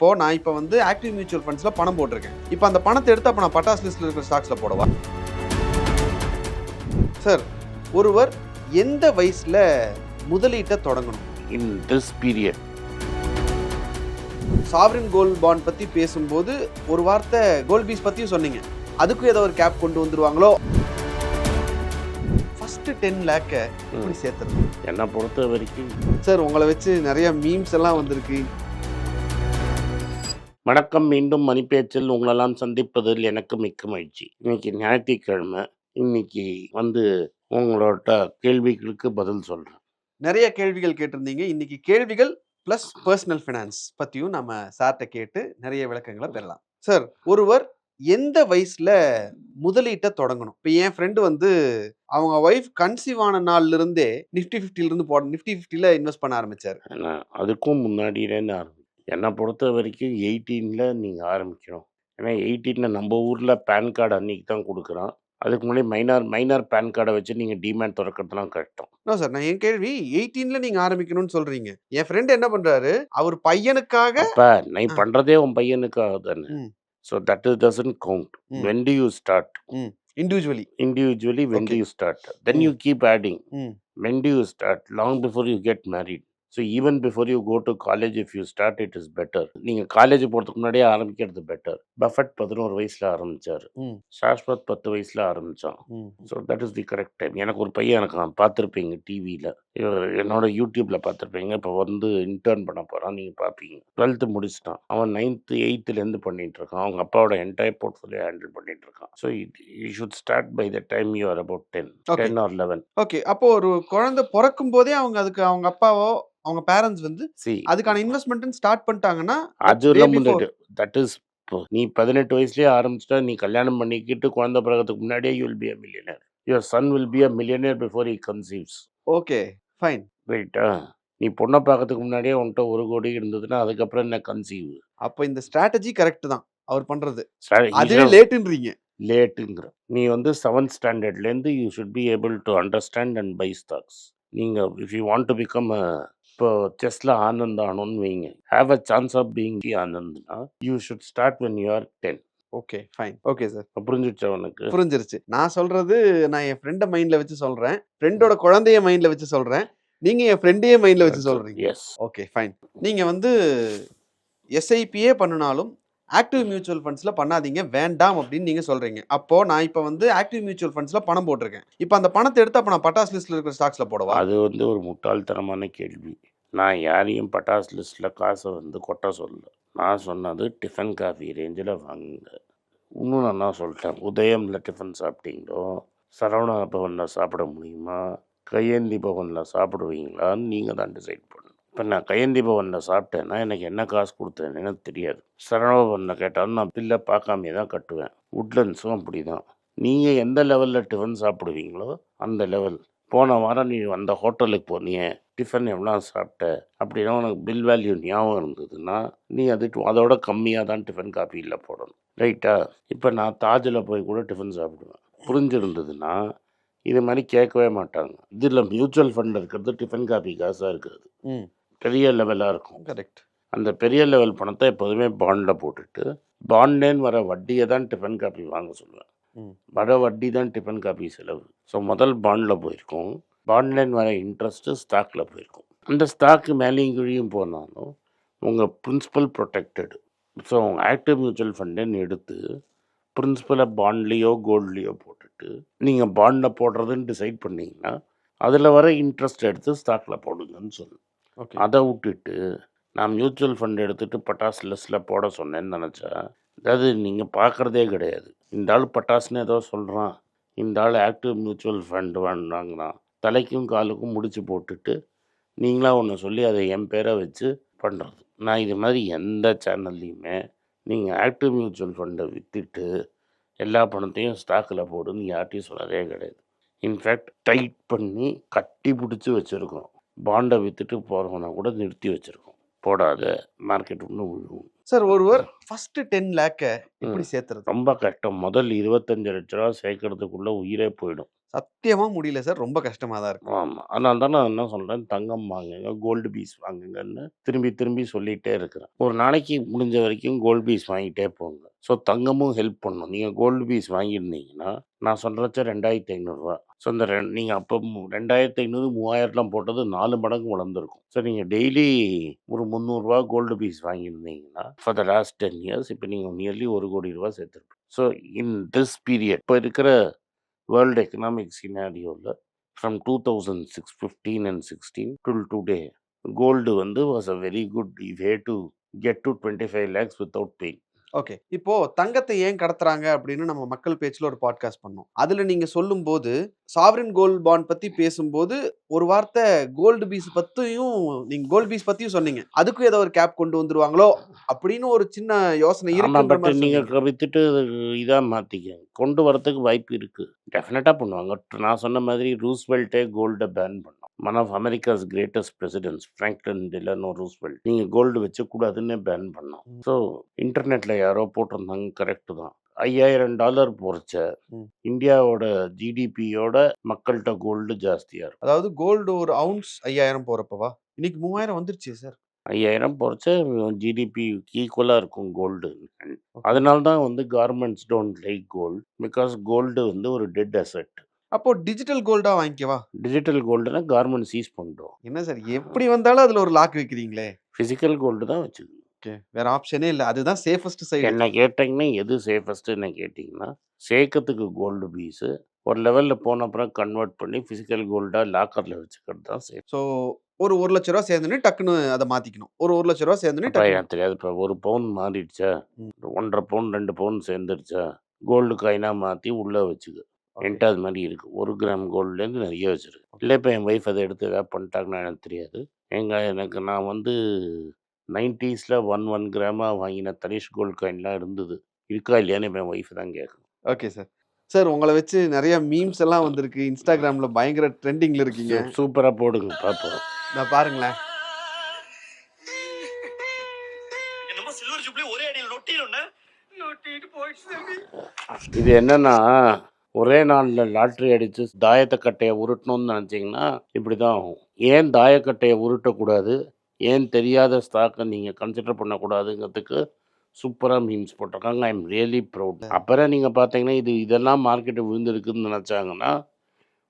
இப்போ நான் இப்போ வந்து ஆக்டிவ் மியூச்சுவல் ஃபண்ட்ஸ்ல பணம் போட்டிருக்கேன். இப்போ அந்த பணத்தை எடுத்து அப்போ நான் பட்டாஸ் லிஸ்ட்ல இருக்கிற ஸ்டாக்ஸ்ல போடவா? சார் ஒருவர் எந்த வயசுல முதலீட்டை தொடங்கணும்? In this period. Sovereign gold bond பத்தி பேசும்போது ஒரு வார்த்தை கோல்ட் பீஸ் பத்தியும் சொன்னீங்க. அதுக்கும் ஏதோ ஒரு கேப் கொண்டு வந்துருவாங்களோ? ஃபர்ஸ்ட் டென் லேக்க எப்படி சேர்த்துறது? என்னை பொறுத்த வரைக்கும் சார் உங்களை வச்சு நிறைய மீம்ஸ் எல்லாம் வந்திருக்கு. வணக்கம் மீண்டும் மணிப்பேச்சில் உங்களெல்லாம் சந்திப்பதில் எனக்கு மிக்க மகிழ்ச்சி. இன்னைக்கு ஞாயிற்றுக்கிழமை. இன்னைக்கு வந்து உங்களோட கேள்விகளுக்கு பதில் சொல்கிறேன் நிறைய கேள்விகள் கேட்டிருந்தீங்க. இன்னைக்கு கேள்விகள் ப்ளஸ் பர்சனல் ஃபினான்ஸ் பத்தியும் நம்ம சார்ட்ட கேட்டு நிறைய விளக்கங்களை பெறலாம். சார் ஒருவர் எந்த வயசுல முதலீட்டை தொடங்கணும்? இப்போ என் ஃப்ரெண்டு வந்து அவங்க ஒய்ஃப் கன்சீவ் ஆன நாள்ல இருந்தே நிஃப்டி ஃபிஃப்டில இருந்து போட நிஃப்டி ஃபிஃப்டில இன்வெஸ்ட் பண்ண ஆரம்பிச்சாரு. அதுக்கும் முன்னாடியிலேருந்து ஆரம்பிக்கும் என்னை பொறுத்த வரைக்கும் எயிட்டீனில் நீங்கள் ஆரம்பிக்கணும். ஏன்னா எயிட்டீனில் நம்ம ஊரில் பேன் கார்டு அன்னைக்கு தான் கொடுக்குறான். அதுக்கு முன்னாடி மைனார் மைனார் பேன் கார்டை வச்சு நீங்கள் டிமேட் திறக்கிறதுலாம் கஷ்டம். நோ சார் நான் என் கேள்வி எயிட்டீன்ல நீங்க ஆரம்பிக்கணும்னு சொல்றீங்க. என் ஃப்ரெண்ட் என்ன பண்றாரு? அவர் பையனுக்காக அப்போ நீ. பண்ணுறதே உன் பையனுக்காக தானே. So that is doesn't count. When do you start individually individually. When Okay. do you start? Then Mm. you keep adding. ம். When do you start? Long before you get married so even before you go to college if you start it is better. நீங்க college போறதுக்கு முன்னாடியே ஆரம்பிக்கிறது better buffet பதினோரு வயசுல ஆரம்பிச்சாரு. ம். சாஸ்வத் பத்து வயசுல ஆரம்பிச்சான். ம். So that is the correct time எனக்கு ஒரு பையன் எனக்கு பார்த்துருப்பீங்க டிவியில் என்னோட யூடியூப்ல பார்த்துருப்பீங்க இப்போ வந்து இன்டர்ன் பண்ண போகிறான் நீங்கள் பார்ப்பீங்க. டுவெல்த்து முடிச்சிட்டான். அவன் நைன்த்து எயித்துலேருந்து பண்ணிட்டு இருக்கான். அவங்க அப்பாவோட என்டையர் போர்ட்ஃபோலியோ ஹேண்டில் பண்ணிட்டு இருக்கான். So you should start by the time you are about ten. Ten or eleven okay அப்போ ஒரு குழந்தை பிறக்கும் போதே அவங்க அதுக்கு அவங்க அப்பாவோ அவங்க பேரண்ட்ஸ் வந்து அதுக்கான இன்வெஸ்ட்மெண்ட் ஸ்டார்ட் பண்ணிட்டாங்கன்னா before. முன்னாடி தட் இஸ் நீ பதினெட்டு வயசுலயே ஆரம்பிச்சிட்டா நீ கல்யாணம் பண்ணிக்கிட்டு குழந்தை பிறகுறதுக்கு முன்னாடியே you will be a millionaire your son will be a millionaire before he conceives okay fine ரைட்டா நீ பொண்ணை பார்க்கறதுக்கு முன்னாடியே உன்கிட்ட ஒரு கோடி இருந்ததுன்னா அதுக்கப்புறம் என்ன கன்சீவ் அப்போ இந்த ஸ்ட்ராட்டஜி கரெக்ட் தான் அவர் பண்றது. அதுவே லேட்டுன்றீங்க லேட்டுங்கிற நீ வந்து seventh ஸ்டாண்டர்ட்லேருந்து you should be able to understand and buy stocks நீங்கள் if you want to become இப்போ செஸ்ல ஆனந்த் ஆனோன்னு வைங்க. Have a chance of being the ஆனந்த்னா you should start when you are ten okay fine okay sir புரிஞ்சிடுச்சா உனக்கு? புரிஞ்சிருச்சு. நான் சொல்றது நான் என் ஃப்ரெண்டை மைண்ட்ல வச்சு சொல்றேன். ஃப்ரெண்டோட குழந்தைய மைண்ட்ல வச்சு சொல்றேன். நீங்க என் ஃப்ரெண்டையே மைண்ட்ல வச்சு சொல்றீங்க. எஸ் ஓகே ஃபைன் நீங்க வந்து எஸ்ஐபியே பண்ணினாலும் ஆக்டிவ் மியூச்சுவல் ஃபண்ட்ஸில் பண்ணாதீங்க வேண்டாம் அப்படின்னு நீங்கள் சொல்கிறீங்க அப்போது நான் இப்போ வந்து ஆக்டிவ் மியூச்சுவல் ஃபண்ட்ஸில் பணம் போட்டிருக்கேன். இப்போ அந்த பணத்தை எடுத்து அப்போ நான் பட்டாஸ் லிஸ்ட்டில் இருக்கிற ஸ்டாக்ஸில் போடவா? அது வந்து ஒரு முட்டாள்தனமான கேள்வி. நான் யாரையும் பட்டாஸ் லிஸ்ட்டில் காசை வந்து கொட்ட சொல்லல. நான் சொன்னது டிஃபன் காஃபி ரேஞ்சில் வாங்குங்க. இன்னும் நான் நான் சொல்லிட்டேன்? உதயமில் டிஃபன் சாப்பிட்டீங்களோ? சரவணா பவனில் சாப்பிட முடியுமா? கையேந்தி பவனில் சாப்பிடுவீங்களான்னு நீங்கள் தான் டிசைட் பண்ணணும். இப்போ நான் கையேந்தி பவனில் சாப்பிட்டேன்னா எனக்கு என்ன காசு கொடுத்தேன்னு எனக்கு தெரியாது சரவணபவனில் கேட்டாலும் நான் பில்லை பார்க்காமே தான் கட்டுவேன். உட்லண்ட்ஸும் அப்படி தான் நீங்கள் எந்த லெவலில் டிஃபன் சாப்பிடுவீங்களோ அந்த லெவல் போன வாரம் நீ அந்த ஹோட்டலுக்கு போனியே டிஃபன் எவ்வளோ சாப்பிட்ட? அப்படின்னா உனக்கு பில் வேல்யூ ஞாபகம் இருந்ததுன்னா நீ அது டு- அதோட கம்மியாக தான் டிஃபன் காப்பியில் போடணும். ரைட்டா இப்போ நான் தாஜில் போய் கூட டிஃபன் சாப்பிடுவேன். புரிஞ்சிருந்ததுன்னா இது மாதிரி கேட்கவே மாட்டாங்க. இதில் மியூச்சுவல் ஃபண்ட் இருக்கிறது டிஃபன் காப்பி காசாக இருக்கிறது பெரிய லெவலாக இருக்கும். கரெக்ட் அந்த பெரிய லெவல் பணத்தை எப்போதுமே பாண்டில் போட்டுட்டு பாண்ட்லேன்னு வர வட்டியை தான் டிஃபன் காப்பி வாங்க சொல்லுவேன். வர வட்டி தான் டிஃபன் காப்பி செலவு. ஸோ முதல் பாண்டில் போயிருக்கும். பாண்ட்லேன்னு வர இன்ட்ரெஸ்ட்டு ஸ்டாக்கில் போயிருக்கும். அந்த ஸ்டாக்கு மேலேயும் கீழியும் போனாலும் உங்கள் பிரின்சிபல் ப்ரொடெக்டட் ஸோ உங்கள் ஆக்டிவ் மியூச்சுவல் ஃபண்டுன்னு எடுத்து பிரின்சிபலை பாண்ட்லேயோ கோல்ட்லேயோ போட்டுட்டு நீங்கள் பாண்டில் போடுறதுன்னு டிசைட் பண்ணீங்கன்னா அதில் வர இன்ட்ரெஸ்ட் எடுத்து ஸ்டாக்கில் போடுங்கன்னு சொல்லுவேன் ஓகே. அதை விட்டுட்டு நான் மியூச்சுவல் ஃபண்ட் எடுத்துட்டு பட்டாஸ் லிஸ்ட்டில் போட சொன்னேன்னு நினச்சா அதாவது நீங்கள் பார்க்குறதே கிடையாது. இந்த ஆள் பட்டாஸ்னு ஏதோ சொல்கிறான் இந்த ஆள் ஆக்டிவ் மியூச்சுவல் ஃபண்ட் வேண்டாங்கிறான் தலைக்கும் காலுக்கும் முடிச்சு போட்டுட்டு நீங்களாக ஒன்று சொல்லி அதை என் பேரை வச்சு பண்ணுறது நான் இது மாதிரி எந்த சேனல்லையுமே நீங்கள் ஆக்டிவ் மியூச்சுவல் ஃபண்டை விற்றுட்டு எல்லா பணத்தையும் ஸ்டாக்கில் போடுன்னு யார்ட்டையும் சொன்னதே கிடையாது. இன்ஃபேக்ட் டைட் பண்ணி கட்டி பிடிச்சி வச்சுருக்கோம். பாண்டை விற்றுட்டு போகிறவனை கூட நிறுத்தி வச்சுருக்கோம். போடாத மார்க்கெட் இன்னும் விழுவும். சார் ஒருவர் ஃபர்ஸ்ட் டென் லேக்க எப்படி சேர்த்துறது? ரொம்ப கஷ்டம். முதல் இருபத்தஞ்சு லட்ச ரூபா சேர்க்கறதுக்குள்ள உயிரே போயிடும். சத்தியமா முடியல சார். ரொம்ப கஷ்டமா தான் இருக்கு. ஆமாம் அதனால தான் நான் என்ன சொல்கிறேன் தங்கம் வாங்குங்க கோல்டு பீஸ் வாங்குங்கன்னு திரும்பி திரும்பி சொல்லிகிட்டே இருக்கிறேன். ஒரு நாளைக்கு முடிஞ்ச வரைக்கும் கோல்டு பீஸ் வாங்கிட்டே போங்க. ஸோ தங்கமும் ஹெல்ப் பண்ணும். நீங்கள் கோல்டு பீஸ் வாங்கியிருந்தீங்கன்னா நான் சொல்கிறச்ச ரெண்டாயிரத்தி ஐநூறுரூவா ஸோ இந்த ரெ நீங்கள் அப்போ ரெண்டாயிரத்தி ஐநூறு மூவாயிரம்லாம் போட்டது நாலு மடங்கு வளர்ந்துருக்கும் ஸோ நீங்கள் டெய்லி ஒரு முந்நூறுரூவா gold piece வாங்கியிருந்தீங்கன்னா for the last ten years இப்போ நீங்கள் நியர்லி ஒரு கோடி ரூபா சேர்த்துருப்பீங்க. ஸோ இன் திஸ் பீரியட் இப்போ இருக்கிற world economic சினாரியோவில் from two thousand six fifteen and sixteen till today gold வந்து was a very good way to get to twenty five lakhs without pain okay. இப்போ தங்கத்தை ஏன் கடத்துறாங்க? அப்படின்னு நம்ம மக்கள் பேச்சுல ஒரு பாட்காஸ்ட் பண்ணோம். அதுல நீங்க சொல்லும்போது சாவரின் கோல்ட் பாண்ட் பத்தி பேசும்போது ஒரு வார்த்தை கோல்டு பீஸ் பத்தியும் நீங்க கோல்டு பீஸ் பத்தியும் சொன்னீங்க. அதுக்கும் ஏதோ ஒரு கேப் கொண்டு வந்துருவாங்களோ? அப்படின்னு ஒரு சின்ன யோசனை ஆமாம் இருக்குன்ற பட் மாதிரி நீங்கள் சொன்னீங்க. வித்துட்டு இதாக மாற்றிக்க கொண்டு வரதுக்கு வாய்ப்பு இருக்குது டெஃபினட்டாக பண்ணுவாங்க. நான் சொன்ன மாதிரி ரூஸ்வெல்ட்டே கோல்டை பேன் பண்ணோம் one of America's greatest presidents Franklin Delano Roosevelt நீங்கள் கோல்டு வச்சக்கூடாதுன்னு பேன் பண்ணோம். ஸோ இன்டர்நெட்டில் யாரோ போட்டிருந்தாங்க கரெக்டு தான். ஐயாயிரம் டாலர் போகிறச்ச ம். இந்தியாவோட ஜிடிபியோட மக்கள்கிட்ட கோல்டு ஜாஸ்தியாக இருக்கும். அதாவது கோல்டு ஒரு அவுன்ஸ் ஐயாயிரம் போறப்பவா? இன்னைக்கு மூவாயிரம் வந்துருச்சு சார் ஐயாயிரம் போகிறச்ச ஜிடிபி ஈக்குவலாக இருக்கும் கோல்டு அதனால தான் வந்து governments don't like gold because gold வந்து ஒரு டெட் அசெட் அப்போ டிஜிட்டல் கோல்டா வாங்கிக்கவா? டிஜிட்டல் கோல்டுனா கார்மெண்ட் சீஸ் பண்ணுறோம் என்ன சார் எப்படி வந்தாலும் அதுல ஒரு லாக் வைக்கிறீங்களே? ஃபிசிக்கல் கோல்டு தான் வச்சுக்கணும். ஓகே வேற ஆப்ஷனே இல்ல. அதுதான் சேஃபஸ்ட் சைடு என்ன கேட்டிங்கன்னா எது சேஃபஸ்ட்டு என்ன கேட்டிங்கன்னா சேர்க்கறதுக்கு கோல்டு பீஸு ஒரு லெவலில் போன அப்புறம் கன்வெர்ட் பண்ணி ஃபிசிக்கல் கோல்டாக லாக்கரில் வச்சுக்கிறது தான் சேஃப் ஸோ ஒரு ஒரு லட்ச ரூபா சேர்ந்துன்னு டக்குன்னு அதை மாத்திக்கணும். ஒரு ஒரு லட்ச ரூபா டக்குன்னு எனக்கு தெரியாது இப்போ ஒரு பவுன் மாறிடுச்சா. ஒன்றரை பவுன் ரெண்டு பவுன் சேர்ந்துருச்சா கோல்டு காயினாக மாற்றி உள்ளே வச்சுக்க. என்கிட்ட அது மாதிரி இருக்குது ஒரு கிராம் கோல்டுலேருந்து நிறைய வச்சுருக்கு. இல்லை இப்போ என் ஒய்ஃப் அதை எடுத்து எதாவது பண்ணிட்டாங்கன்னா எனக்கு தெரியாது. எங்கள் எனக்கு நான் வந்து நைன்ட்டீஸில் ஒன் ஒன் கிராமாக வாங்கின தனிஷ் கோல்டு காயின்லாம் இருந்தது. இருக்கா இல்லையான்னு இப்போ என் ஒய்ஃப் தான் கேட்கணும் ஓகே சார் சார் உங்களை வச்சு நிறைய மீம்ஸ் எல்லாம் வந்திருக்கு. இன்ஸ்டாகிராம்ல பயங்கர ட்ரெண்டிங்ல இருக்கீங்க. சூப்பராக போடுங்க பார்ப்போம். நான் பாருங்களேன். இது என்னன்னா ஒரே நாளில் லாட்ரி அடித்து தாயத்தை கட்டையை உருட்டணும்னு நினச்சிங்கன்னா இப்படி தான் ஆகும். ஏன் தாயக்கட்டையை உருட்டக்கூடாது? ஏன் தெரியாத ஸ்டாக்கை நீங்கள் கன்சிடர் பண்ணக்கூடாதுங்கிறதுக்கு சூப்பராக மீம்ஸ் போட்டிருக்காங்க. ஐ எம் ரியலி ப்ரௌட் அப்புறம் நீங்கள் பார்த்தீங்கன்னா இது இதெல்லாம் மார்க்கெட்டு விழுந்திருக்குன்னு நினச்சாங்கன்னா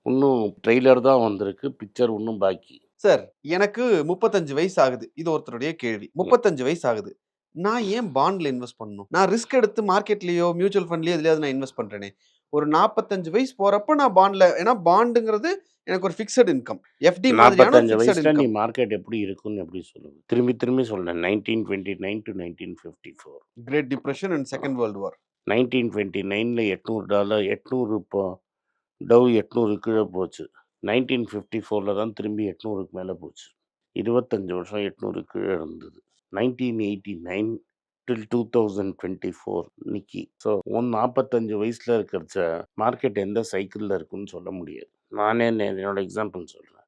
இன்னும் ட்ரெய்லர் தான் வந்திருக்கு. பிக்சர் இன்னும் பாக்கி. சார் எனக்கு முப்பத்தஞ்சு வயசு ஆகுது. இது ஒருத்தருடைய கேள்வி. முப்பத்தஞ்சு வயசு ஆகுது. நான் ஏன் பாண்ட்ல இன்வெஸ்ட் பண்ணணும்? நான் ரிஸ்க் எடுத்து மார்க்கெட்லயோ மியூச்சுவல் ஃபண்ட்லயோ எதுலயாவது நான் இன்வெஸ்ட் பண்றேனே. ஒரு நாற்பத்தஞ்சு வயசு போறப்ப நான் பாண்ட்ல ஏன்னா பாண்டுங்கிறது எனக்கு ஒரு ஃபிக்ஸட் இன்கம் எஃப்டி நாற்பத்தஞ்சு வயசில் நீ மார்க்கெட் எப்படி இருக்குன்னு எப்படி சொல்லுங்க திரும்பி திரும்பி சொல்கிறேன் nineteen twenty nine to nineteen fifty four great depression and second world war nineteen twenty நைனில் எட்நூறு டாலர் எட்நூறு இப்போ டவ் எட்நூறு கீழே போச்சு. நைன்டீன் ஃபிஃப்டி ஃபோரில் தான் திரும்பி எட்நூறுக்கு மேலே போச்சு. இருபத்தஞ்சு வருஷம் எட்நூறு கீழே இருந்தது. Nineteen eighty nine till two thousand twenty four நிக்கி ஸோ ஒன் நாற்பத்தஞ்சு வயசில் இருக்கிறச்ச மார்க்கெட் எந்த சைக்கிளில் இருக்குன்னு சொல்ல முடியாது. நானே என்னோட எக்ஸாம்பிள் சொல்கிறேன்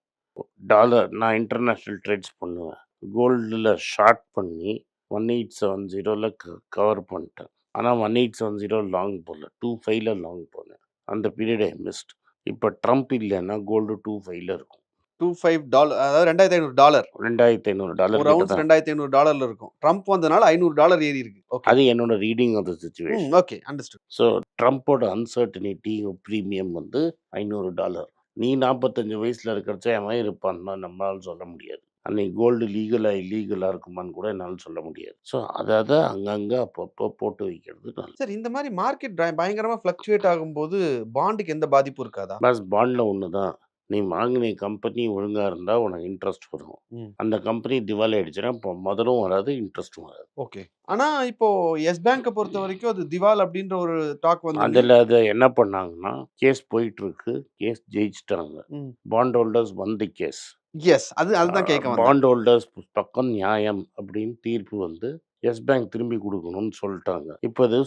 டாலர் நான் இன்டர்நேஷ்னல் ட்ரேட்ஸ் பண்ணுவேன். கோல்டில் ஷார்ட் பண்ணி ஒன் எயிட் செவன் ஜீரோவில் க கவர் பண்ணிட்டேன். ஆனால் one eight seven zero long போகல டூ ஃபைவ்ல லாங் போனேன். அந்த பீரியட் மிஸ்ட் இப்போ ட்ரம்ப் இல்லைன்னா கோல்டு டூ ஃபைவ்ல இருக்கும். டூ ஃபைவ் டாலர் அதாவது ரெண்டாயிரத்தி ஐநூறு டாலர் ரெண்டாயிரத்தி ஐநூறு ஒரு டாலர் அவுன்ஸ் தான் ரெண்டாயிரத்தி ஐநூறு டாலர்ல இருக்கும். ட்ரம்ப் வந்தனால ஐநூறு டாலர் ஏறி இருக்கு. ஓகே அது என்னோட reading of the situation okay understood so ட்ரம்ப்போட uncertainty premium வந்து ஐநூறு டாலர் நீ நாற்பத்தஞ்சு வயசில் இருக்கிறச்ச எவன் இருப்பான்னா நம்மளால சொல்ல முடியாது. அன்னைக்கு கோல்டு லீகலாக இல்லீகலாக இருக்குமான்னு கூட என்னால் சொல்ல முடியாது. ஸோ அதை அதை அங்கங்கே அப்பப்போ போட்டு வைக்கிறது நல்லது. சார் இந்த மாதிரி மார்க்கெட் பயங்கரமா ஃபிளக்சுவேட் ஆகும்போது பாண்டுக்கு எந்த பாதிப்பும் இருக்காதா? பஸ் பாண்டில் ஒன்று தான் நீ வாங்கின கம்பெனி ஒழுங்காக இருந்தால் உனக்கு இன்ட்ரெஸ்ட் வரும். அந்த கம்பெனி திவாலி ஆயிடுச்சுன்னா இப்போ முதலும் வராது இன்ட்ரெஸ்ட்டும் வராது. ஓகே. ஆனா இப்போ எஸ் பேங்கை பொறுத்த வரைக்கும் அது திவால் அப்படின்ற ஒரு டாக் வந்து அதில் அதை என்ன பண்ணாங்கன்னா கேஸ் போயிட்டு இருக்கு கேஸ் ஜெயிச்சிட்டாங்க. பாண்ட் ஹோல்டர்ஸ் வந்து கேஸ் எஸ் அது அதுதான் கேட்க பாண்ட் ஹோல்டர்ஸ் பக்கம் நியாயம் அப்படின்னு தீர்ப்பு வந்து எஸ் பேங்க் திரும்பி கொடுக்கணும்னு சொல்லிட்டாங்க. இப்போ அது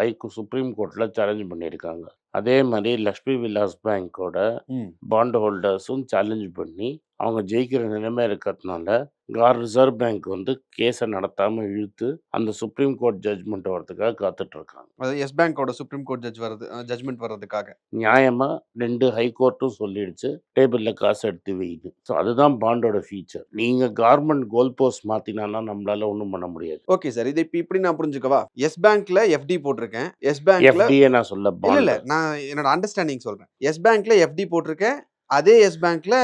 ஹை சுப்ரீம் கோர்ட்டில் சேலஞ்ச் பண்ணியிருக்காங்க. அதே மாதிரி லக்ஷ்மி விலாஸ் பேங்கோட ம். பாண்ட் ஹோல்டர்ஸும் சேலஞ்ச் பண்ணி அவங்க ஜெயிக்கிற நிலைமை இருக்கிறதுனால கார் ரிசர்வ் பேங்க் வந்து கேஸை நடத்தாமல் இழுத்து அந்த சுப்ரீம் கோர்ட் ஜட்ஜ்மெண்ட் வரதுக்காக காத்துட்டு இருக்காங்க அது எஸ் பேங்கோட சுப்ரீம் கோர்ட் ஜட்ஜ் வர்றது ஜட்மெண்ட் வர்றதுக்காக. நியாயமாக ரெண்டு ஹை கோர்ட்டும் சொல்லிடுச்சு டேபிளில் காசு எடுத்து வைது ஸோ அதுதான் பாண்டோட ஃபீச்சர் நீங்கள் கார்மெண்ட் கோல் போஸ்ட் மாற்றினான்னா நம்மளால ஒன்றும் பண்ண முடியாது. ஓகே சார் இது இப்போ இப்படி நான் புரிஞ்சுக்கவா? எஸ் பேங்க்ல எஃப்டி போட்டிருக்கேன். எஸ் பேங்க்ல எஃப்டிஏ நான் சொல்ல இல்ல பாண்ட் நான் என்னோட அண்டர்ஸ்டாண்டிங் சொல்றேன். எஸ் பேங்க்ல எஃப்டி போட்டிருக்கேன். அதே எஸ் பேங்க்ல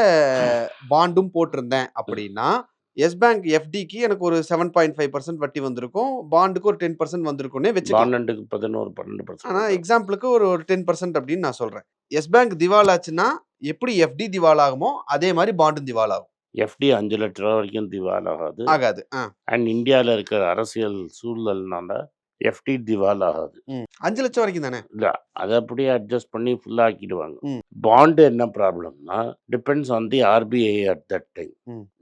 பாண்டும் போட்டிருந்தேன் அப்படின்னா எஸ் பேங்க் எஃப்டிக்கு எனக்கு ஒரு செவன் பாயிண்ட் ஃபைவ் பர்சன்ட் வட்டி வந்திருக்கும். பாண்டுக்கு ஒரு டென் பர்சன்ட் வந்திருக்கும்னே வச்சுக்கலாம் பாண்டனுக்கு பதினோரு பன்னெண்டு பர்சன்ட் எக்ஸாம்பிளுக்கு ஒரு ஒரு டென் பர்சன்ட் அப்படின்னு நான் சொல்றேன். எஸ் பேங்க் திவால் ஆச்சுன்னா எப்படி எஃப்டி திவால் ஆகுமோ அதே மாதிரி பாண்டும் திவால் ஆகும். எஃப்டி அஞ்சு லட்ச ரூபா வரைக்கும் திவால் ஆகாது. ஆகாது. அண்ட் இந்தியாவில் இருக்கிற அரசியல் சூழல்னால எஃப்டி திவால் ஆகாது. அஞ்சு லட்சம் வரைக்கும் தானே? இல்லை அதை அப்படியே அட்ஜஸ்ட் பண்ணி ஃபுல்லாக ஆக்கிடுவாங்க. பாண்டு என்ன ப்ராப்ளம்னா depends on the RBI at that time.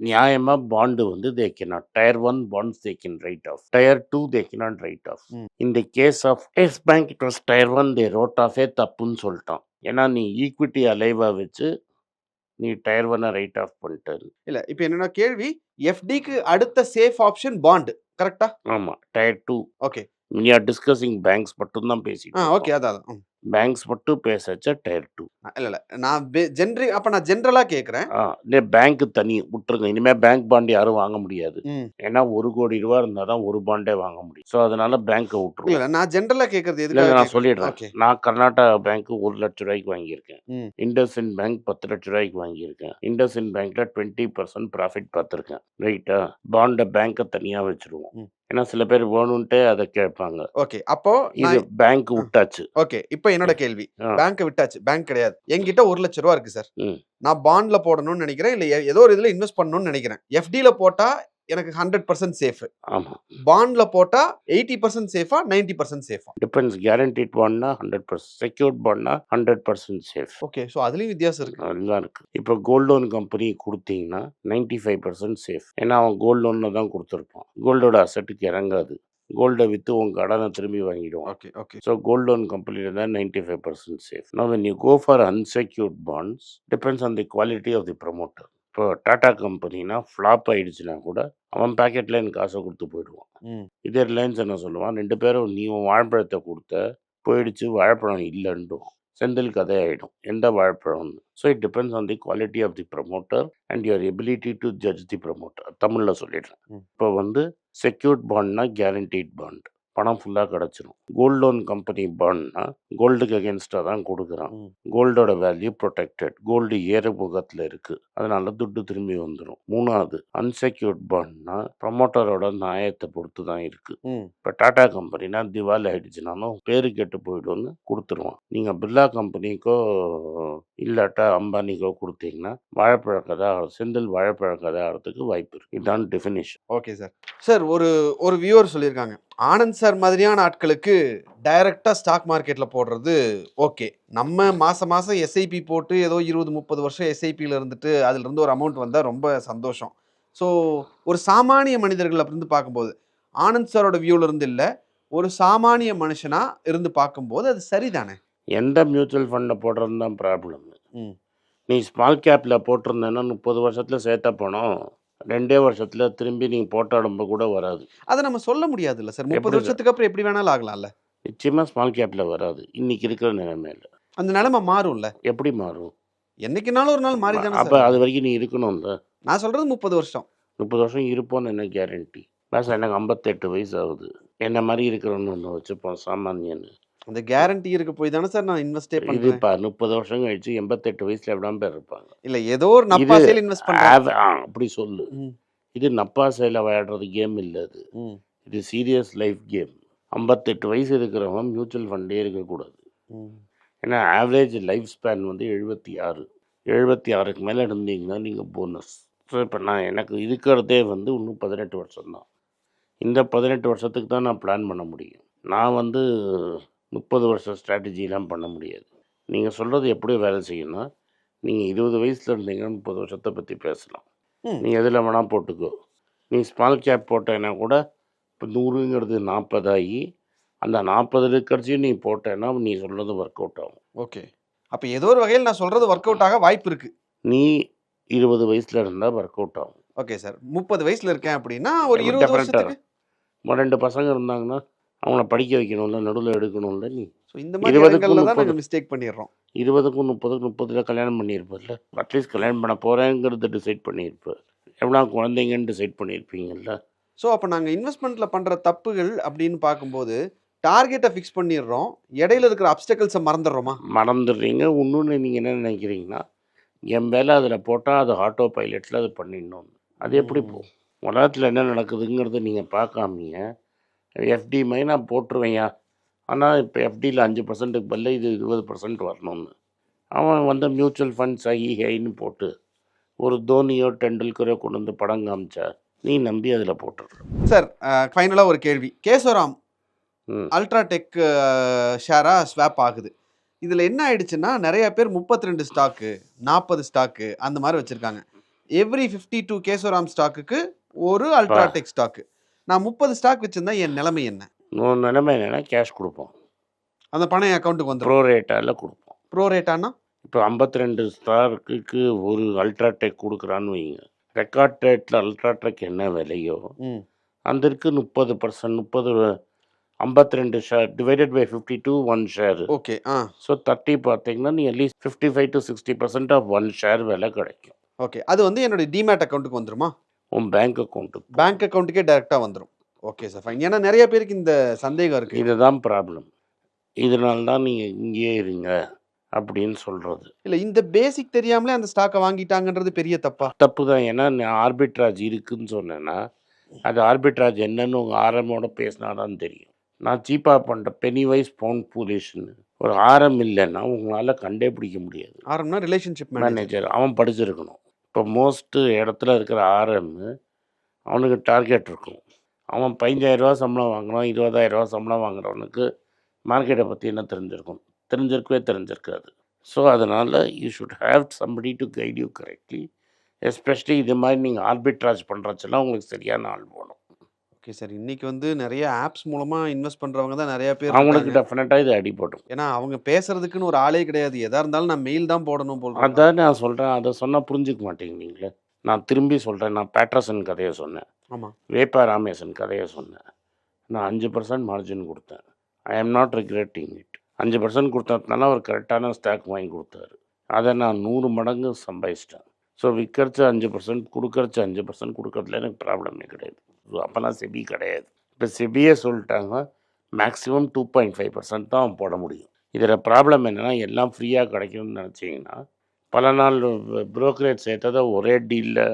நியாயமாக பாண்டு வந்து they cannot tier one bonds they can write off tier two they cannot write off. இந்த case of Yes Bank it was tier one they wrote ஆஃபே தப்புன்னு சொல்லிட்டான். ஏன்னா நீ equity அலைவா வச்சு நீ tyre ஒன்னை ரைட் ஆஃப் பண்ணிட்டு இல்ல இப்போ என்னன்னா கேள்வி எஃப்டிக்கு அடுத்த சேஃப் ஆப்ஷன் பாண்ட் கரெக்டா ஆமாம் tier two okay we are discussing banks மட்டும்தான் ஆ பேசிட்டு ஓகே அதான். பேங்க்ஸ் மட்டும் பேசச்ச டயர் டூ இல்ல இல்ல. நான் ஜென்ரி அப்ப நான் ஜென்ரலா கேக்குறேன். ஆ இல்லை பேங்க் தனி விட்டுருங்க. இனிமேல் பேங்க் பாண்ட் யாரும் வாங்க முடியாது. ஏன்னா ஒரு கோடி ரூபா இருந்தால் தான் ஒரு பாண்டே வாங்க முடியும். ஸோ அதனால பேங்க்கை விட்டுருவோம். இல்ல நான் ஜென்ரலா கேக்குறது இல்லை நான்? சொல்லிடுறேன். நான் கர்நாடகா பேங்க் ஒரு லட்ச ரூபாய்க்கு வாங்கியிருக்கேன். ம். இண்டஸ்இன் பேங்க் பத்து லட்ச ரூபாய்க்கு வாங்கியிருக்கேன். இண்டஸ்இன் பேங்க்ல டுவெண்ட்டி பர்சன்ட் ப்ராஃபிட் பார்த்துருக்கேன். ரைட்டா பாண்டை பேங்க்கை தனியாக வச்சிருவோம். ஏன்னா சில பேர் வேணும்ன்ட்டே அதை கேட்பாங்க. ஓகே. அப்போ இது பேங்க் விட்டாச்சு. ஓகே. இப்போ என்னோட கேள்வி. பேங்க் விட்டாச்சு. பேங்க் கிடையாது. என்கிட்ட ஒரு லட்ச ரூபா இருக்கு சார். நான் பாண்ட்ல போடணும்னு நினைக்கிறேன் இல்ல ஏதோ ஒரு இதுல இன்வெஸ்ட் பண்ணணும்னு நினைக்கிறேன். எஃப்டில போட்டா எனக்கு ஹண்ட்ரட் பர்சன்ட் சேஃப் ஆமாம் பாண்ட்ல போட்டா எயிட்டி பர்சன்ட் சேஃபா நைன்டி பர்சன்ட் சேஃபா டிபெண்ட்ஸ் கேரண்டிட் பாண்ட்னா hundred percent secured பாண்ட்னா hundred percent safe okay so அதுலயும் வித்தியாசம் இருக்கு. அதுதான் இருக்கு. இப்போ கோல்ட் லோன் கம்பெனி கொடுத்தீங்கன்னா நைன்டி ஃபைவ் பர்சன்ட் சேஃப் ஏன்னா அவன் கோல்ட் லோனில் தான் கொடுத்துருப்பான். கோல்டோட அசட்டுக்கு இறங்காது. கோல்டை விற்று உங்க கடனை திரும்பி வாங்கிடுவான். Okay okay so gold loan கம்பெனியில் தான் நைன்டி ஃபைவ் பர்சன்ட் சேஃப் நான் when you go for unsecured bonds depends on the quality of the promoter இப்போ டாடா கம்பெனினா ஃப்ளாப் ஆயிடுச்சுன்னா கூட அவன் பேக்கெட்டில் எனக்கு காசை கொடுத்து போயிடுவான். இதே ரிலையன்ஸ் என்ன சொல்லுவான் ரெண்டு பேரும் நீ உன் வாழைப்பழத்தை கொடுத்த போயிடுச்சு வாழைப்பழம் இல்லைன்டும் செந்தில் கதை ஆகிடும் எந்த வாழைப்பழம்னு? So it depends on the quality of the promoter and your ability to judge the promoter தமிழில் சொல்லிடுறேன். இப்போ வந்து செக்யூர்ட் பாண்ட்னா கேரண்டீட் பாண்ட் பணம் ஃபுல்லாக கிடச்சிரும். கோல்ட் லோன் கம்பெனி பாண்ட்னா கோல்டுக்கு அகேன்ஸ்டாக தான் கொடுக்குறான். கோல்டோட வேல்யூ ப்ரொடெக்டட் கோல்டு ஏறுமுகத்தில் இருக்குது அதனால துட்டு திரும்பி வந்துடும் மூணாவது அன்செக்யூர்ட் பாண்ட்னா ப்ரமோட்டரோட நியாயத்தை பொறுத்து தான் இருக்குது இப்போ டாடா கம்பெனினா திவாலி ஆயிடுச்சுனாலும் பேரு கெட்டு போயிடும்னு கொடுத்துருவான். நீங்கள் பிர்லா கம்பெனிக்கோ இல்லாட்டா அம்பானிக்கோ கொடுத்தீங்கன்னா வாழைப்பழ கதை செந்தில் வாழைப்பழ கதை ஆகிறதுக்கு வாய்ப்பு இருக்கு. இதுதான் டெஃபினிஷன் ஓகே சார் சார் ஒரு ஒரு வியூவர் சொல்லியிருக்காங்க. ஆனந்த் சார் மாதிரியான ஆட்களுக்கு டைரக்டா ஸ்டாக் மார்க்கெட்ல போடுறது ஓகே நம்ம மாசம் மாசம் எஸ்ஐபி போட்டு ஏதோ இருபது முப்பது வருஷம் எஸ்ஐபியில் இருந்துட்டு அதுல இருந்து ஒரு அமௌண்ட் வந்தா ரொம்ப சந்தோஷம். ஸோ ஒரு சாமானிய மனிதர்கள் இருந்து பார்க்கும்போது ஆனந்த் சாரோட வியூல இருந்து இல்லை ஒரு சாமானிய மனுஷனா இருந்து பார்க்கும்போது அது சரிதானே? எந்த மியூச்சுவல் ஃபண்டில் போடுறது தான் ப்ராப்ளம் ம். நீ ஸ்மால் கேப்பில் போட்டிருந்தேன்னா முப்பது வருஷத்தில் சேர்த்த பணம் ரெண்டே வருஷத்தில் திரும்பி நீங்கள் போட்ட கூட வராது. அதை நம்ம சொல்ல முடியாதுல்ல சார். முப்பது வருஷத்துக்கு அப்புறம் எப்படி வேணாலும் ஆகலாம்ல? நிச்சயமாக ஸ்மால் கேப்பில் வராது. இன்னைக்கு இருக்கிற நிலைமையில அந்த நிலைமை மாறும்ல? எப்படி மாறும்? என்னைக்குனாலும் ஒரு நாள் மாறி தானே அப்போ அது வரைக்கும் நீ இருக்கணும்ல? நான் சொல்றது முப்பது வருஷம். முப்பது வருஷம் இருப்போன்னு என்ன கேரண்டி ப்ளஸ் எனக்கு ஐம்பத்தெட்டு வயசு ஆகுது. என்ன மாதிரி இருக்கிறவன்னு ஒன்று வச்சுப்போம் சாமானியன்னு. அந்த கேரண்டி இருக்க போய் தானே சார் நான் இன்வெஸ்டே பண்றேன். இப்போ முப்பது வருஷம் கழிச்சு எண்பத்தெட்டு வயசுல எவ்வளோ பேர் இருப்பாங்க? இல்ல ஏதோ ஒரு நப்பாசையில் இன்வெஸ்ட் ஆ, அப்படி சொல்லு. இது நப்பாசையில் விளையாடுறது கேம் இல்லை அது. இது சீரியஸ் லைஃப் கேம் ஐம்பத்தெட்டு வயசு இருக்கிறவன் மியூச்சுவல் ஃபண்டே இருக்கக்கூடாது. ஏன்னா ஆவரேஜ் லைஃப் ஸ்பேன் வந்து எழுபத்தி ஆறு எழுபத்தி ஆறுக்கு மேலே இருந்தீங்கன்னா நீங்கள் போனஸ் ஸோ இப்போ நான் எனக்கு இருக்கிறதே வந்து இன்னும் பதினெட்டு வருஷம்தான். இந்த பதினெட்டு வருஷத்துக்கு தான் நான் பிளான் பண்ண முடியும். நான் வந்து முப்பது வருஷம் ஸ்ட்ராட்டஜிலாம் பண்ண முடியாது. நீங்கள் சொல்கிறது எப்படி வேலை செய்யணும்னா நீங்கள் இருபது வயசில் இருந்தீங்கன்னா முப்பது வருஷத்தை பற்றி பேசலாம். நீ எதில் வேணால் போட்டுக்கோ. நீ ஸ்மால் கேப் போட்டேன்னா கூட இப்போ நூறுங்கிறது நாற்பதாகி அந்த நாற்பது இருக்கிறதையும் நீ போட்டேன்னா நீ சொல்கிறது ஒர்க் அவுட் ஆகும். ஓகே. அப்ப ஏதோ ஒரு வகையில் நான் சொல்றது ஒர்க் அவுட் ஆக வாய்ப்பு இருக்கு. நீ இருபது வயசில் இருந்தால் ஒர்க் அவுட் ஆகும். Okay sir. முப்பது வயசுல இருக்கேன் அப்படின்னா ஒரு இருபது ரெண்டு பசங்க இருந்தாங்கன்னா அவங்கள படிக்க வைக்கணும்ல நடுவில் எடுக்கணும்ல நீ. ஸோ இந்த மாதிரி இடங்கள்ல தான். நாங்கள் மிஸ்டேக் பண்ணிடுறோம். இருபதுக்கும் முப்பதுக்கு முப்பதில் கல்யாணம் பண்ணியிருப்பல்ல அட்லீஸ்ட் கல்யாணம் பண்ண போகிறேங்கிறத டிசைட் பண்ணியிருப்ப எவ்வளோ குழந்தைங்கன்னு டிசைட் பண்ணியிருப்பீங்கல்ல? ஸோ அப்போ நாங்கள் இன்வெஸ்ட்மெண்ட்டில் பண்ணுற தப்புகள் அப்படின்னு பார்க்கும்போது டார்கெட்டை ஃபிக்ஸ் பண்ணிடுறோம். இடையில இருக்கிற அப்டக்கல்ஸை மறந்துடுறோமா? மறந்துடுறீங்க. இன்னொன்று நீங்கள் என்ன நினைக்கிறீங்கன்னா என் வேலை அதில் போட்டால் அது ஆட்டோ பைலட்டில் அது பண்ணிடணும். அது எப்படி. போகும்? உலகத்தில் என்ன நடக்குதுங்கிறத நீங்கள் பார்க்காமீங்க எஃப்டி மாதிரி நான் போட்டுருவேன்யா. ஆனால் இப்போ எஃப்டியில் அஞ்சு பர்சன்ட்டுக்கு பதிலா இது இருபது பர்சன்ட் வரணும்னு. அவன் வந்து மியூச்சுவல் ஃபண்ட்ஸ் ஐ ஹைன்னு போட்டு ஒரு தோனியோ டெண்டுல்கரோ கொண்டு வந்து படம் காமிச்சா நீ நம்பி அதில் போட்டுடுற சார் ஃபைனலாக ஒரு கேள்வி. கேசவராம் அல்ட்ராடெக் ஷேரா ஸ்வாப் ஆகுது. இதில் என்ன ஆயிடுச்சுன்னா நிறைய பேர் முப்பத்தி ரெண்டு ஸ்டாக்கு நாற்பது ஸ்டாக்கு அந்த மாதிரி வச்சுருக்காங்க. எவ்ரி ஃபிஃப்டி டூ கேசவராம் ஸ்டாக்குக்கு ஒரு அல்ட்ராடெக் ஸ்டாக்கு நான் முப்பது ஸ்டாக் வச்சுருந்தா என் நிலைமை என்ன? நிலைமை என்னென்னா கேஷ் கொடுப்போம். அந்த பணம் என் அக்கௌண்ட்டுக்கு வந்துடும் ப்ரோ ரேட்டாவில் கொடுப்போம். ப்ரோ ரேட்டானா இப்போ 52 ரெண்டு ஸ்டாருக்கு ஒரு அல்ட்ராடெக் கொடுக்குறான்னு வைங்க. ரெக்கார்ட் ரேட்டில் அல்ட்ராடெக் என்ன விலையோ ம். அதற்கு முப்பது பர்சன்ட் முப்பது ஐம்பத்தி ரெண்டு share divided by fifty two one share okay ah. So thirty பார்த்தீங்கன்னா நீ at least fifty five to sixty percent of one share விலை கிடைக்கும். ஓகே அது வந்து என்னுடைய டிமேட் அக்கௌண்ட்டுக்கு வந்துருமா? உன் பேங்க் அக்கௌண்ட்டுக்கு பேங்க் அக்கௌண்ட்டுக்கே டைரெக்டாக வந்துடும் ஓகே சார் ஃபைன் ஏன்னா நிறைய பேருக்கு இந்த சந்தேகம் இருக்குது இதுதான் ப்ராப்ளம் இதனால தான் நீங்கள் இங்கேயே இருங்க அப்படின்னு சொல்கிறது இல்லை இந்த பேசிக் தெரியாமலே அந்த ஸ்டாக்கை வாங்கிட்டாங்கன்றது பெரிய தப்பா? தப்பு தான் ஏன்னா ஆர்பிட்ராஜ் இருக்குன்னு சொன்னேன்னா அது ஆர்பிட்ராஜ் என்னன்னு உங்கள் ஆரமோட பேசினா தான் தெரியும். நான் சீப்பாக பண்ணுற பெனி வைஸ் பவுண்ட் பூலேஷன் ஒரு ஆரம் இல்லைன்னா உங்களால் கண்டே பிடிக்க முடியாது. ஆரம்னா ரிலேஷன்ஷிப் மேனேஜர் அவன் படிச்சிருக்கணும். இப்போ மோஸ்ட்டு இடத்துல இருக்கிற ஆர்எம் அவனுக்கு டார்கெட் இருக்கும். அவன் பதினஞ்சாயிரரூவா சம்பளம் வாங்குகிறான் இருபதாயிரரூவா சம்பளம் வாங்குறவனுக்கு மார்க்கெட்டை பற்றி என்ன தெரிஞ்சிருக்கும்? தெரிஞ்சிருக்கவே தெரிஞ்சிருக்காது. ஸோ அதனால் you should have somebody to guide you correctly especially இது மாதிரி நீங்கள் ஆர்பிட்ராஜ் பண்ணுறச்செல்லாம் உங்களுக்கு சரியான ஆள் போகணும் ஓகே சார். இன்னைக்கு வந்து நிறைய ஆப்ஸ் மூலமா இன்வெஸ்ட் பண்றவங்க தான் நிறைய பேர் அவங்களுக்கு. டெஃபினட்டாக இது அடிபடும் ஏன்னா அவங்க பேசுறதுக்குன்னு ஒரு ஆளே கிடையாது. எதா இருந்தாலும் நான் மெயில் தான் போடணும் போல். அதான் நான் சொல்கிறேன் அதை சொன்னால் புரிஞ்சுக்க மாட்டேங்கிறீங்களே? நான் திரும்பி சொல்கிறேன் நான் பேட்ரசன் கதையை சொன்னேன். ஆமா. வேப்பா ராமேசன் கதையை சொன்னேன். நான் அஞ்சு பர்சன்ட் மார்ஜின் கொடுத்தேன். I am not regretting it அஞ்சு பர்சன்ட் கொடுத்ததுனால அவர் கரெக்டான ஸ்டாக் வாங்கி கொடுத்தாரு. அதை நான் நூறு மடங்கு சம்பாதிச்சிட்டேன். ஸோ விற்கிறச்சு அஞ்சு பர்சன்ட் கொடுக்கறச்சு அஞ்சு பர்சன்ட் கொடுக்கறதுல எனக்கு ப்ராப்ளமே கிடையாது. அப்போல்லாம் செபி கிடையாது. இப்போ செபியே சொல்லிட்டாங்க maximum two point five percent தான் போட முடியும். இதில் ப்ராப்ளம் என்னென்னா எல்லாம் ஃப்ரீயாக கிடைக்கும்னு நினச்சிங்கன்னா பல நாள் ப்ரோக்கரேஜ் சேர்த்ததை ஒரே டீலில்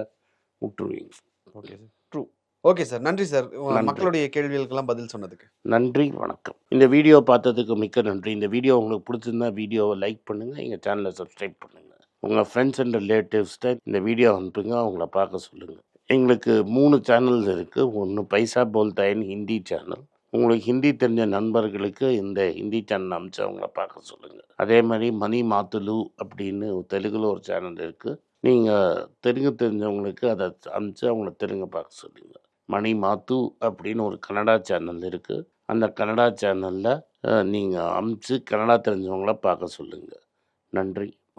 விட்டுருவீங்க. Okay sir true okay sir நன்றி சார். மக்களுடைய கேள்விகளுக்கெல்லாம் பதில் சொன்னதுக்கு. நன்றி வணக்கம். இந்த வீடியோ பார்த்ததுக்கு மிக்க நன்றி. இந்த வீடியோ உங்களுக்கு பிடிச்சிருந்தா வீடியோவை லைக் பண்ணுங்கள் எங்கள் சேனலை சப்ஸ்கிரைப் பண்ணுங்கள் உங்கள் ஃப்ரெண்ட்ஸ் அண்ட் ரிலேட்டிவ்ஸ்கிட்ட இந்த வீடியோ அனுப்புங்க. அவங்கள பார்க்க சொல்லுங்கள் எங்களுக்கு மூணு சேனல்ஸ் இருக்குது ஒன்று பைசா போல்தாயின் ஹிந்தி சேனல் உங்களுக்கு ஹிந்தி தெரிஞ்ச நண்பர்களுக்கு இந்த ஹிந்தி சேனல் அனுப்பிச்சு அவங்கள பார்க்க சொல்லுங்கள் அதே மாதிரி மணி மாத்துலு அப்படின்னு தெலுங்குல ஒரு சேனல் இருக்குது நீங்கள் தெலுங்கு தெரிஞ்சவங்களுக்கு அதை அனுப்பிச்சு அவங்கள தெலுங்கு பார்க்க சொல்லுங்கள் மணி மாத்து அப்படின்னு ஒரு கன்னடா சேனல் இருக்குது அந்த கன்னடா சேனலில் நீங்கள் அமுச்சு கன்னடா தெரிஞ்சவங்கள பார்க்க சொல்லுங்கள் நன்றி.